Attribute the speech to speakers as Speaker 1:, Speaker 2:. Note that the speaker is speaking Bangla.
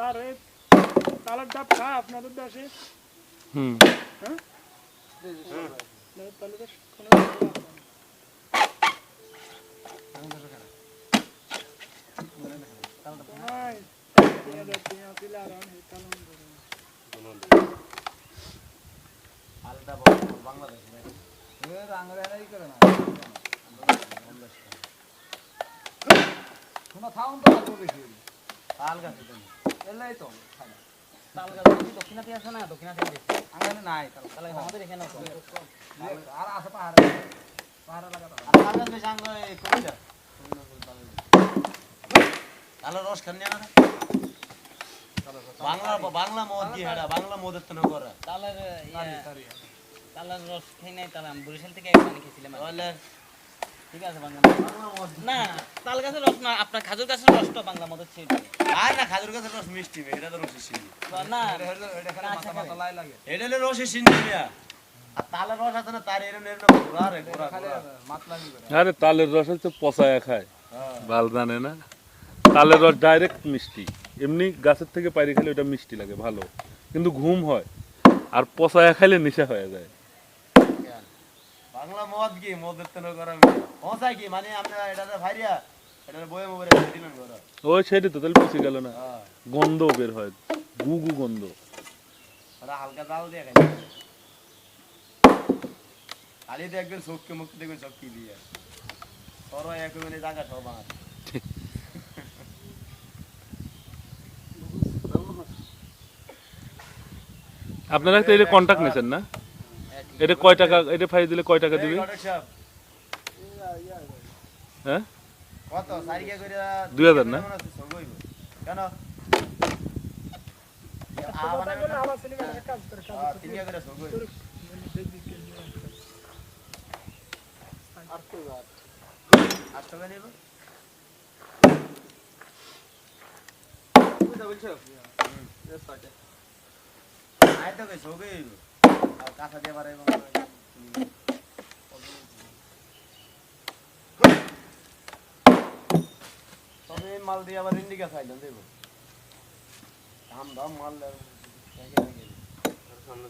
Speaker 1: তার তালের ডাব খা আপনাদের দেশে?
Speaker 2: হুম।
Speaker 1: হ্যাঁ? তাহলে কোনো
Speaker 3: বাংলাদেশ
Speaker 4: আঙ্গুরাই করে না শোনা থাউন না। তো বেশি
Speaker 3: তাল গাছে
Speaker 4: এলাই তো
Speaker 5: তাল গাছ দক্ষিণাতে আছে না দক্ষিণাতে বেশি
Speaker 4: নাই তাহলে
Speaker 5: তাহলে আমাদের এখানে
Speaker 4: আর আছে পাহাড়ে। পাহাড়ে লাগাতো
Speaker 3: তাল গাছ বেশি আঙ্গ কবিতা তালের রস খান না। বাংলা বাংলা মদ দিয়ে হেডা বাংলা মদের তো করা
Speaker 5: তালের তালের রস খাই নাই তাহলে আমি বরিশাল থেকে খেয়েছিলাম। ঠিক আছে বাংলা না তাল গাছের রস না আপনার খাজুর গাছের রসটা বাংলা
Speaker 3: আর না খাজুর গাছের রস মিষ্টি এটা তো রসে চিনি
Speaker 5: না
Speaker 4: এটা
Speaker 3: হলে আর তালের রস
Speaker 2: আরে তালের হচ্ছে পচায়া খায়।
Speaker 3: হ্যাঁ।
Speaker 2: ভালো জানে না। তালের রস ডাইরেক্ট মিষ্টি। এমনি গাছের থেকে পাইরে খেলে ওটা মিষ্টি লাগে ভালো। কিন্তু ঘুম হয়। আর পচায়া খাইলে নেশা হয়ে যায়।
Speaker 3: বাংলা মদ কি? মদের তো না করা মিয়া পৌঁছায় কি? মানে আমরা এটাতে ভাইরিয়া বয়ে মোবাইলে দিলেন
Speaker 2: সেটি তো তাহলে পচে গেল না।
Speaker 3: হ্যাঁ।
Speaker 2: গন্ধ বের হয় গু গু গন্ধ।
Speaker 3: ওরা হালকা জাল দিয়ে খাই খালি দেখবেন চোখকে মুখকে দেখবেন সব কি দিয়ে। সর এক মানে জায়গা সব আমার।
Speaker 2: আপনারা তো এটা কন্ট্যাক্ট নিয়েছেন না? এটা কয় টাকা এটা ফাই দিলে কয় টাকা দিবে? হ্যাঁ?
Speaker 3: কত? সারিকা করে
Speaker 2: দুই হাজার না?
Speaker 3: কেন? আয় তো হইবো। আর কাঁথা দিয়ে বাড়াইবো তবে মাল দিয়ে আবার ইন্ডিকা খাইলাম দেব। দাম দাম মাল সামনে